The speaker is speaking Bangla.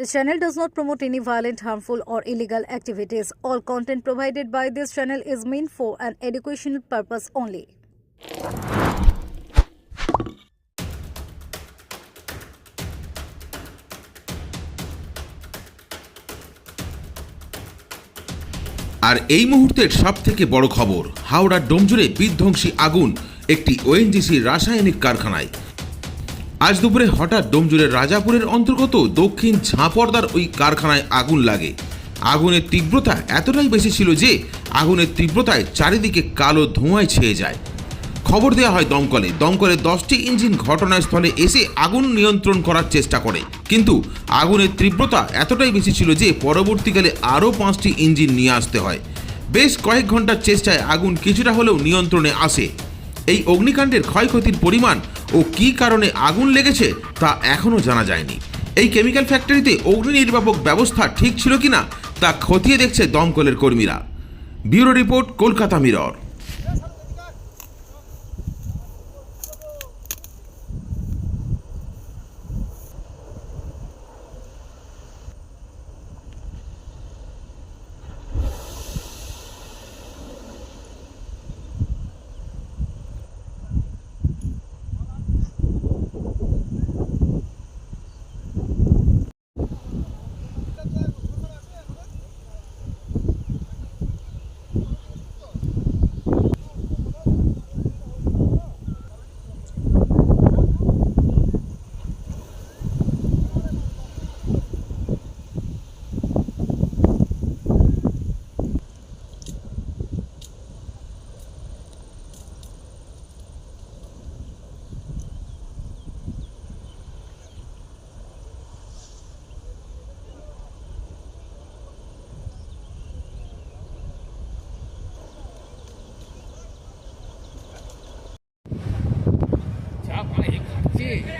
This channel does not promote any violent, harmful, or illegal activities. All content provided by this channel is meant for an educational purpose only. আর এই মুহূর্তের সব থেকে বড় খবর হাওড়ার ডোমজুড়ে বিধ্বংসী আগুন একটি ওএনজিসি রাসায়নিক কারখানায় আজ দুপুরে হঠাৎ ডোমজুড়ের রাজাপুরের অন্তর্গত দক্ষিণ ঝাঁপড়দার ওই কারখানায় আগুন লাগে। আগুনের তীব্রতা এতটাই বেশি ছিল যে আগুনের তীব্রতায় চারিদিকে কালো ধোঁয়ায় ছেয়ে যায়। খবর দেওয়া হয় দমকলে। দমকলে দশটি ইঞ্জিন ঘটনাস্থলে এসে আগুন নিয়ন্ত্রণ করার চেষ্টা করে। কিন্তু আগুনের তীব্রতা এতটাই বেশি ছিল যে পরবর্তীকালে আরও পাঁচটি ইঞ্জিন নিয়ে আসতে হয়। বেশ কয়েক ঘণ্টার চেষ্টায় আগুন কিছুটা হলেও নিয়ন্ত্রণে আসে। এই অগ্নিকাণ্ডের ক্ষয়ক্ষতির পরিমাণ ও কি কারণে আগুন লেগেছে তা এখনও জানা যায়নি। এই কেমিক্যাল ফ্যাক্টরিতে অগ্নি নির্বাপক ব্যবস্থা ঠিক ছিল কিনা তা খতিয়ে দেখছে দমকলের কর্মীরা। Bureau report, Kolkata Mirror. Yeah.